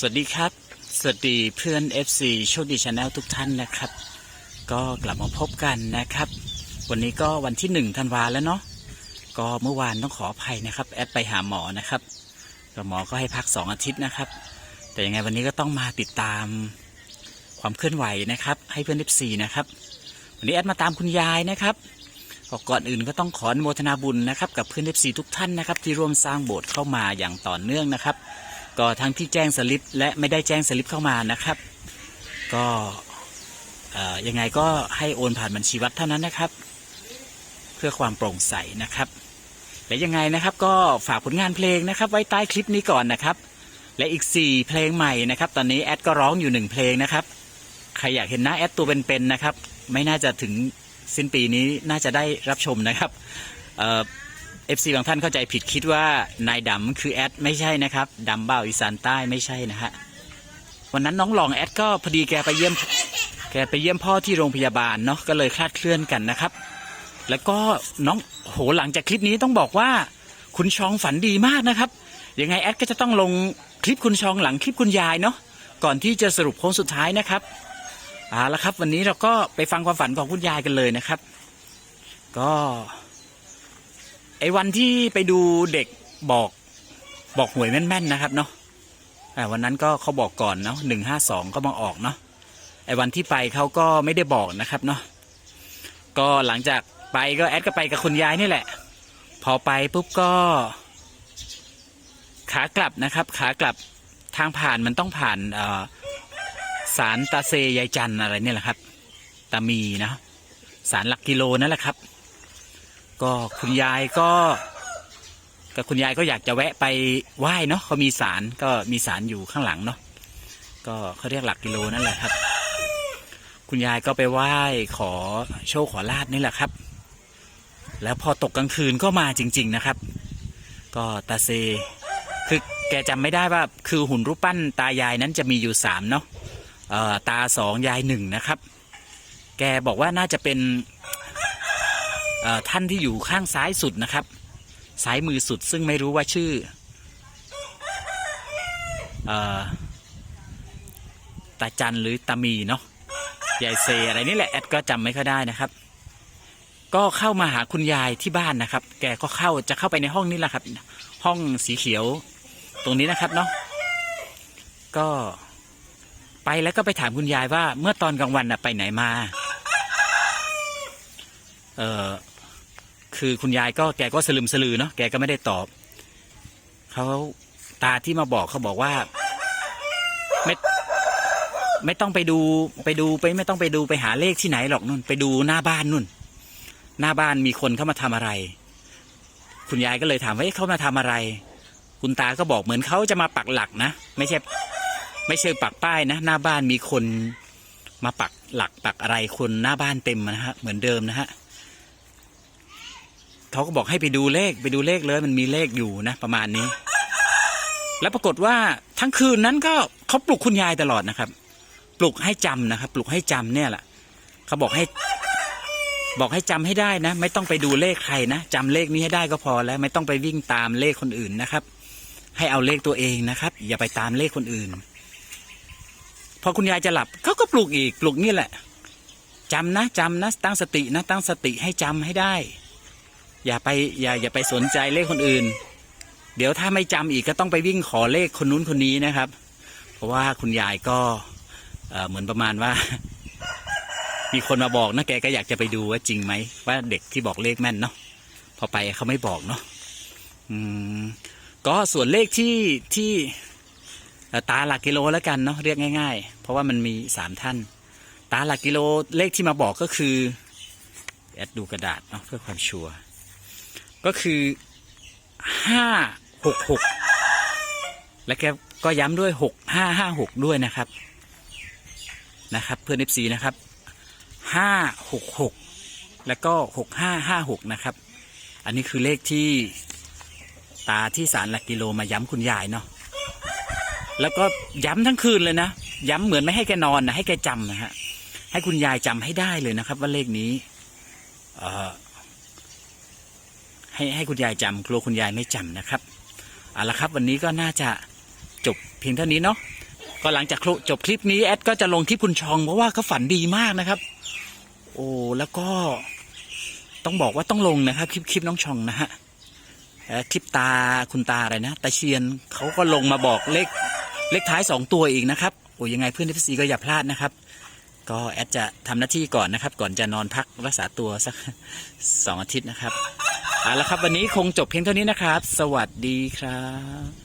สวัสดีครับ สวัสดีเพื่อน FC โชคดีชาแนลทุกท่านนะครับ ก็กลับมาพบกันนะครับ วันนี้ก็วันที่หนึ่งธันวาแล้วเนาะก็เมื่อวานต้องขออภัยนะครับ แอดไปหาหมอนะครับก็หมอก็ให้พักสองอาทิตย์นะครับ แต่ยังไงวันนี้ก็ต้องมาติดตามความเคลื่อนไหวนะครับ ให้เพื่อน FC นะครับ วันนี้แอดมาตามคุณยายนะครับกก่อนอื่นก็ต้องขออนุโมทนาบุญนะครับ กับเพื่อน FC ทุกท่านนะครับ ที่ร่วมสร้างโบสถ์เข้ามาอย่างต่อเนื่องนะครับ ก็ทั้งที่แจ้งสลิปและไม่ได้แจ้งสลิปเข้ามานะครับ ก็ยังไงก็ให้โอนผ่านบัญชีวัดเท่านั้นนะครับ เพื่อความโปร่งใสนะครับและยังไงนะครับก็ฝากผลงานเพลงนะครับ ไว้ใต้คลิปนี้ก่อนนะครับ และอีก 4 เพลงใหม่นะครับ ตอนนี้แอดก็ร้องอยู่หนึ่งเพลงนะครับ ใครอยากเห็นหน้าแอดตัวเป็นๆนะครับ ไม่น่าจะถึงสิ้นปีนี้น่าจะได้รับชมนะครับ เอฟซีบางท่านเข้าใจผิดคิดว่านายดำคือแอดไม่ใช่นะครับดำเบ้าอีสานใต้ไม่ใช่นะฮะวันนั้นน้องหลองแอดก็พอดีแกไปเยี่ยมแกไปเยี่ยมพ่อที่โรงพยาบาลเนาะก็เลยคลาดเคลื่อนกันนะครับ แล้วก็น้องโหหลังจากคลิปนี้ต้องบอกว่า คุณชองฝันดีมากนะครับยังไงแอดก็จะต้องลงคลิปคุณชองหลังคลิปคุณยายเนาะก่อนที่จะสรุปโค้งสุดท้ายนะครับเอาละครับ วันนี้เราก็ไปฟังความฝันของคุณยายกันเลยนะครับ ก็ ไอ้วันที่ไปดูเด็กบอกบอกหวยแม่นๆนะครับเนาะอ่วันนั้นก็เขาบอกก่อนเนาะหนึ่งห้าสองก็มาออกเนาะไอ้วันที่ไปเขาก็ไม่ได้บอกนะครับเนาะก็หลังจากไปก็แอดก็ไปกับคุณยายนี่แหละ พอไปปุ๊บก็ ขากลับนะครับ ขากลับทางผ่านมันต้องผ่านสารตาเซยายจันอะไรเนี่ยแหละครับตามีนะสารหลักกิโลนั่นแหละครับ ก็คุณยายก็กับคุณยายก็อยากจะแวะไปไหว้เนาะเขามีศาลก็มีศาลอยู่ข้างหลังเนาะก็เขาเรียกหลักกิโลนั่นแหละครับ คุณยายก็ไปไหว้ขอโชคขอลาบนี่แหละครับ แล้วพอตกกลางคืนก็มาจริง ๆนะครับ ก็ตาเซคือแกจำไม่ได้ว่าคือหุ่นรูปปั้นตายายนั้นจะมีอยู่สามเนาะตาสองยายหนึ่งนะครับ แกบอกว่าน่าจะเป็น ท่านที่อยู่ข้างซ้ายสุดนะครับ ซ้ายมือสุดซึ่งไม่รู้ว่าชื่ออตาจันหรือตามีเนาะยายเซอะไรนี่แหละแอดก็จำไม่ค่อยได้นะครับ ก็เข้ามาหาคุณยายที่บ้านนะครับ แกก็เข้าจะเข้าไปในห้องนี้แหละครับ ห้องสีเขียวตรงนี้นะครับเนาะก็ไปแล้วก็ไปถามคุณยายว่าเมื่อตอนกลางวันนะไปไหนมา เออ คือคุณยายก็แกก็สลึมสลือเนาะแกก็ไม่ได้ตอบเขาตาที่มาบอกเขาบอกว่า ไม่ไม่ต้องไปดูไปดูไปไม่ต้องไปดูไปหาเลขที่ไหนหรอกนุ่น ไปดูหน้าบ้านนุ่น หน้าบ้านมีคนเข้ามาทำอะไร คุณยายก็เลยถามว่าเอ๊ะเขามาทำอะไร คุณตาก็บอกเหมือนเขาจะมาปักหลักนะไม่ใช่ไม่ใช่ปักป้ายนะ หน้าบ้านมีคนมาปักหลักปักอะไรคนหน้าบ้านเต็มนะฮะเหมือนเดิมนะฮะ เขาก็บอกให้ไปดูเลขไปดูเลขเลย มันมีเลขอยู่นะ ประมาณนี้ แล้วปรากฏว่าทั้งคืนนั้นก็เขาปลุกคุณยายตลอดนะครับ ปลุกให้จำนะครับ ปลุกให้จำเนี่ยแหละเขาบอกให้ บอกให้จำให้ได้นะ ไม่ต้องไปดูเลขใครนะจำเลขนี้ให้ได้ก็พอแล้ว ไม่ต้องไปวิ่งตามเลขคนอื่นนะครับ ให้เอาเลขตัวเองนะครับ อย่าไปตามเลขคนอื่น พอคุณยายจะหลับเขาก็ปลุกอีก ปลุกนี่แหละจำนะจำนะ ตั้งสตินะ ตั้งสติให้จำให้ได้ อย่าไปอย่าอย่าไปสนใจเลขคนอื่น เดี๋ยวถ้าไม่จำอีกก็ต้องไปวิ่งขอเลขคนนู้นคนนี้นะครับ เพราะว่าคุณยายก็เหมือนประมาณว่า มีคนมาบอกนะแกก็อยากจะไปดูว่าจริงไหมว่าเด็กที่บอกเลขแม่นเนาะพอไปเขาไม่บอกเนาะอืมก็ส่วนเลขที่ที่ตาหลักกิโลแล้วกันเนาะเรียกง่าย ๆ เพราะว่ามันมีสามท่าน ตาหลักกิโลเลขที่มาบอกก็คือแอดดูกระดาษเนาะเพื่อความชัวร์ ก็คือห้าหกหกและแกก็ย้ำด้วยหกห้าห้าหกด้วยนะครับนะครับ เพื่อนเอฟซีนะครับห้าหกหกแล้วก็หกห้าห้าหกนะครับ อันนี้คือเลขที่ตาที่สารหลักกิโลมาย้ำคุณยายเนาะแล้วก็ย้ำทั้งคืนเลยนะ ย้ำเหมือนไม่ให้แกนอนนะให้แกจำนะฮะให้คุณยายจำให้ได้เลยนะครับ ว่าเลขนี้ เอ่อ ให้ให้คุณยายจำกลัวคุณยายไม่จำนะครับเอาละครับ วันนี้ก็น่าจะจบเพียงเท่านี้เนาะก็หลังจากจบคลิปนี้แอดก็จะลงที่คุณชองเพราะว่าเขาฝันดีมากนะครับ โอ้แล้วก็ต้องบอกว่าต้องลงนะครับคลิปคลิปน้องชองนะฮะคลิปตาคุณตาอะไรนะตาเชียนเขาก็ลงมาบอกเลขเลขท้ายสองตัวอีกนะครับโอ้ยังไงเพื่อนเอฟซีก็อย่าพลาดนะครับ ก็แอดจะทำหน้าที่ก่อนนะครับ ก่อนจะนอนพักรักษาตัวสักสองอาทิตย์นะครับ เอาละครับวันนี้คงจบเพียงเท่านี้นะครับ สวัสดีครับ